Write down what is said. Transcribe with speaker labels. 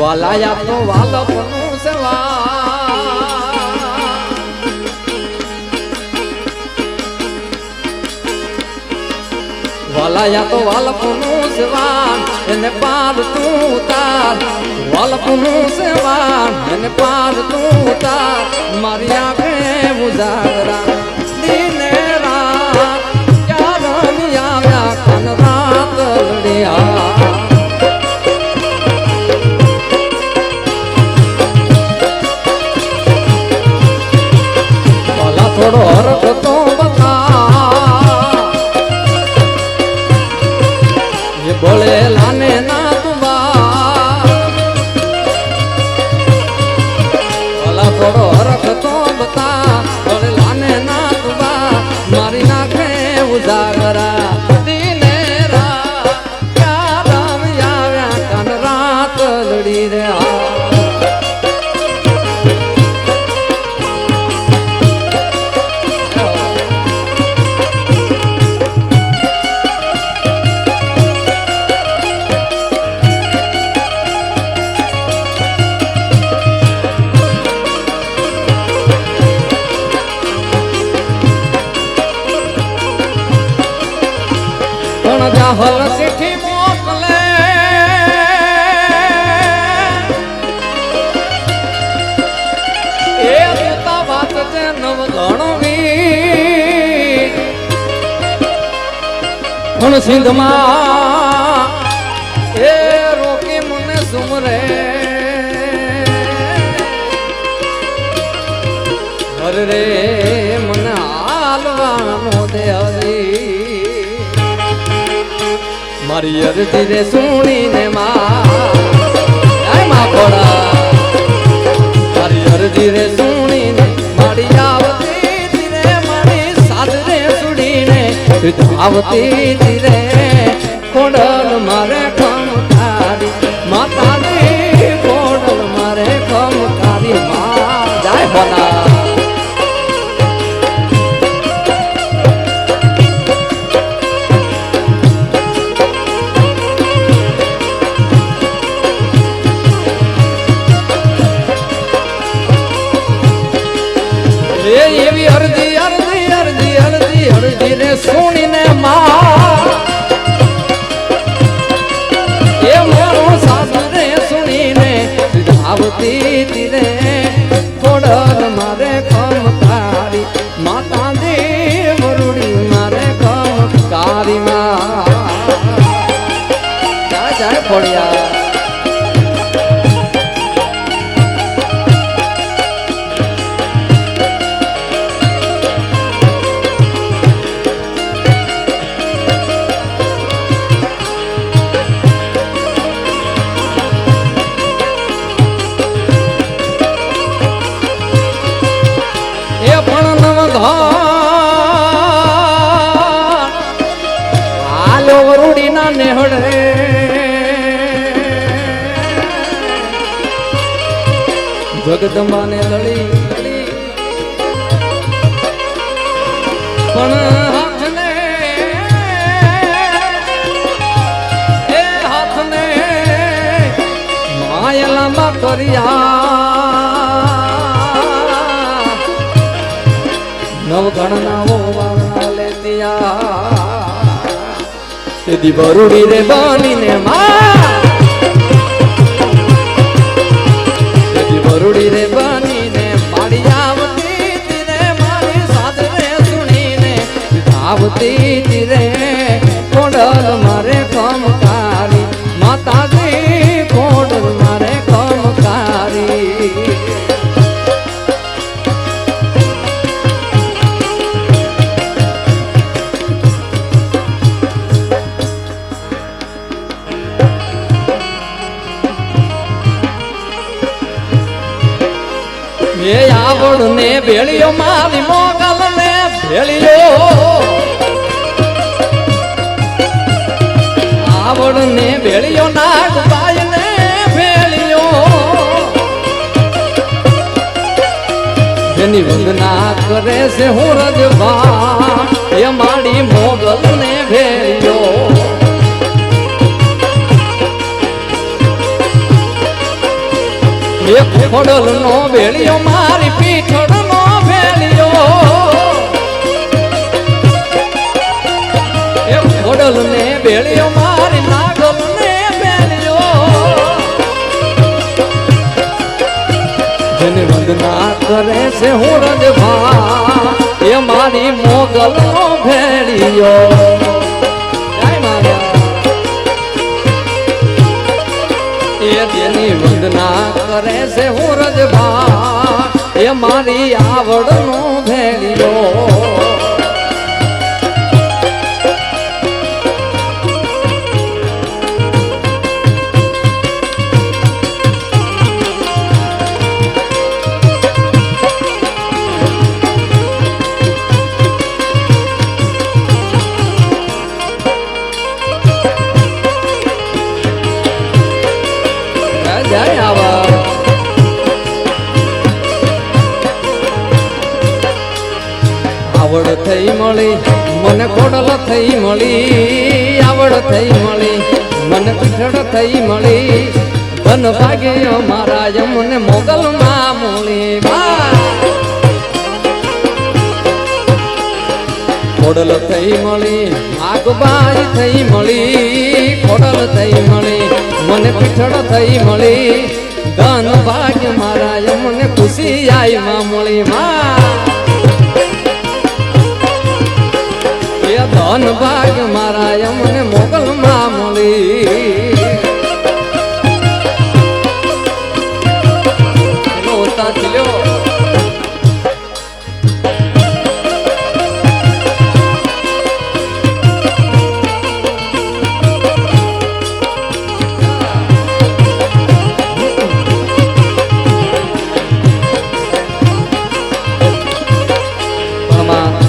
Speaker 1: વાલાયા તો વાલપનું સેવા. વાલાયા તો વાલપનું સેવાન એને પાર તું ઉતાર. વાલપનું સેવાન એને પાર મારી આંખે ઉજાગરા. પણ સિંધમાં એ રોકી મને સુમરે. હર મને હાલવાનો દે હરી મારી અરજી રે સુણીને માં મારી અરજી રે આવતી ધીરે જગદંબાને લડી. પણ હાથને એ હાથને માયલામાં કર્યા. નવગણના ઓવાળા લેતિયા તેદી બરુડી રે બનીને માં ને ભેળિયો મારી મોગલ ને ભેળિયો. આવડ ને ભેળિયો નાગબાઈ ને ભેળિયો. જેની વંદના કરે છે હું રજવા એ મારી મોગલ ને ભેળિયો. ખોડલ નો ભેળિયો મારી પીઠળ ભેળિયો મારી નાગલ ને ભેળ્યો જેને વંદના કરે છે હું રજભા એ મારી મોગલ નો ભેળ્યો તેની વંદના કરે છે હું રજભા એ મારી ભેળિયો આવડ થઈ મળી, મને કોડલ થઈ મળી, આવડ થઈ મળી, મને પીઠળ થઈ મળી, ધન ભાગે અમારા યમને મોગલ માં મૂળી ખોડલ થઈ મળી, આગબાઈ થઈ મળી મને પીઠળ થઈ મળી. ધન ભાગ્ય મારા યમને ખુશી આઈ માં મળી માં. ધન ભાગ્ય મારા